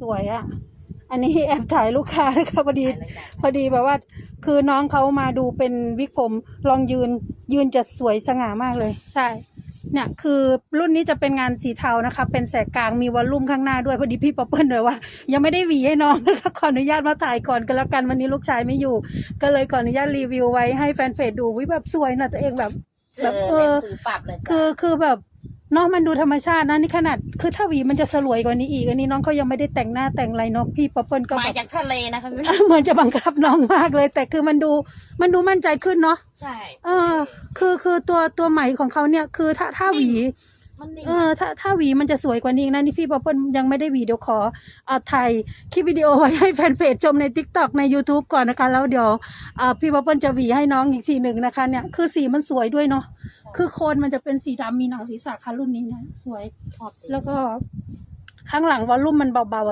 สวยอะอันนี้แอบถ่ายลูกค้านะคะพอดีถ่ายเลยจ้ะพอดีแบบว่า คือน้องเขามาดูเป็นวิกผมลองยืน ยืนจะสวยสง่ามากเลย ใช่ เนี่ยคือรุ่นนี้จะเป็นงานสีเทานะคะ เป็นแสกกลางมีวอลลุ่มข้างหน้าด้วยพอดีพี่ป๊อปเปิ้ลเลยว่า ยังไม่ได้หวีให้น้องนะคะขออนุญาตมาถ่ายก่อนกันแล้วกันวันนี้ลูกชายไม่อยู่ ก็เลยขออนุญาตรีวิวไว้ให้แฟนเพจดูวิแบบสวยนะตัวเองแบบเจแบอบเอหนัองสือปรับเลยจ้ะคือคือแบบ น้องมันดูธรรมชาตินะนี่ขนาดคือถ้าหวีมันจะสลวยกว่านี้อีกอันนี้น้องเขายังไม่ได้แต่งหน้าแต่งอะไรเนาะพี่ป๊อปเปิ้ลก็มาแบบจากทะเลนะคะพี่เหมือนจะบังคับน้องมากเลย แต่คือมันดูมันดูมั่นใจขึ้นเนาะใช่ เออ คือคือตัวตัวไหมของเขาเนี่ยคือถ้าถ้าหวี มันนิ่งเออถ้าถ้าหวีมันจะสวยกว่านี้อีกนะนี่พี่ป๊อปเปิ้ลยังไม่ได้หวีเดี๋ยวขอเอาถ่ายคลิปวิดีโอไว้ให้แฟนเพจชมใน t ิ k t o k ใน YouTube ก่อนนะคะ แล้วเดี๋ยวอ่าพี่ป๊อปเปิ้ลจะหวีให้น้องอีกทีหนึ่งนะคะ เนี่ยคือสีมันสวยด้วยเนาะคือโคนมันจะเป็นสีดำมีหนังศีรษะค่ะรุ่นนี้นะสวยชอบสี แล้วก็ข้างหลังวอลลุ่มมันเบาๆ